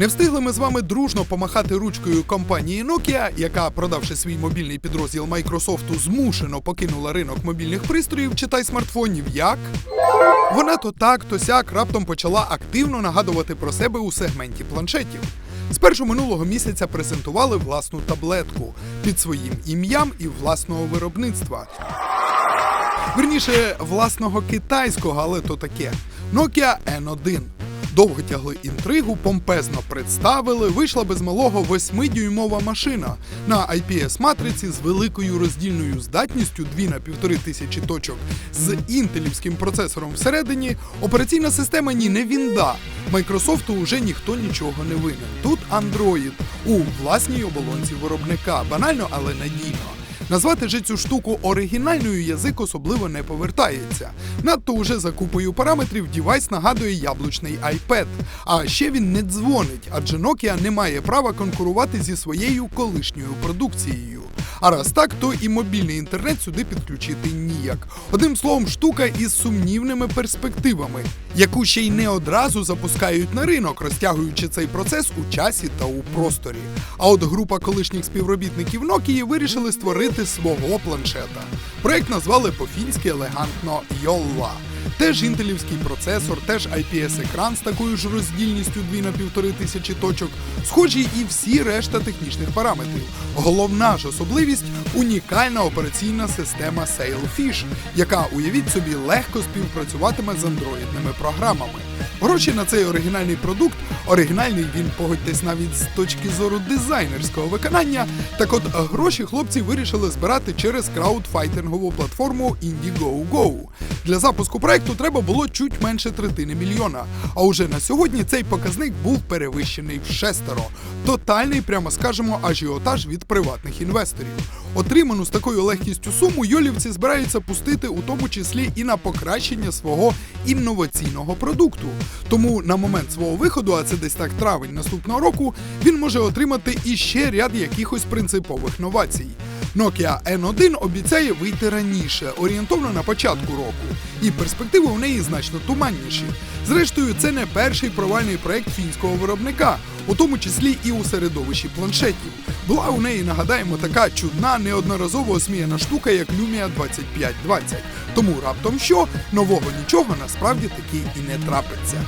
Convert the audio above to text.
Не встигли ми з вами дружно помахати ручкою компанії Nokia, яка, продавши свій мобільний підрозділ Microsoft, змушено покинула ринок мобільних пристроїв, читай смартфонів. Як вона то так, то сяк раптом почала активно нагадувати про себе у сегменті планшетів. Спершу минулого місяця презентували власну таблетку під своїм ім'ям і власного виробництва. Верніше, власного китайського, але то таке. Nokia N1. Довго тягли інтригу, помпезно представили, вийшла без малого 8-дюймова машина на IPS-матриці з великою роздільною здатністю 2 на 1,5 тисячі точок, з інтелівським процесором всередині. Операційна система ні не вінда. Майкрософту уже ніхто нічого не винен. Тут Android у власній оболонці виробника. Банально, але надійно. Назвати же цю штуку оригінальною язик особливо не повертається. Надто уже за купою параметрів дівайс нагадує яблучний iPad. А ще він не дзвонить, адже Nokia не має права конкурувати зі своєю колишньою продукцією. А раз так, то і мобільний інтернет сюди підключити ніяк. Одним словом, штука із сумнівними перспективами, яку ще й не одразу запускають на ринок, розтягуючи цей процес у часі та у просторі. А от група колишніх співробітників Nokia вирішили створити свого планшета. Проект назвали по-фінськи елегантно Йолла. Теж інтелівський процесор, теж IPS-екран з такою ж роздільністю 2 на 1,5 тисячі точок, схожі і всі решта технічних параметрів. Головна ж особливість унікальна операційна система Sailfish, яка, уявіть собі, легко співпрацюватиме з андроїдними програмами. Гроші на цей оригінальний продукт, оригінальний він, погодьтесь навіть з точки зору дизайнерського виконання. Так от гроші хлопці вирішили збирати через краудфайтингову платформу Indiegogo. Для запуску проекту треба було чуть менше третини мільйона. А уже на сьогодні цей показник був перевищений в шестеро. Тотальний, прямо скажемо, ажіотаж від приватних інвесторів. Отриману з такою легкістю суму йолівці збираються пустити у тому числі і на покращення свого інноваційного продукту. Тому на момент свого виходу, а це десь так травень наступного року, він може отримати іще ряд якихось принципових новацій. Nokia N1 обіцяє вийти раніше, орієнтовно на початку року, і перспективи у неї значно туманніші. Зрештою, це не перший провальний проект фінського виробника, у тому числі і у середовищі планшетів. Була у неї, нагадаємо, така чудна, неодноразово осміяна штука, як Lumia 2520. Тому раптом що нового нічого насправді таки і не трапиться.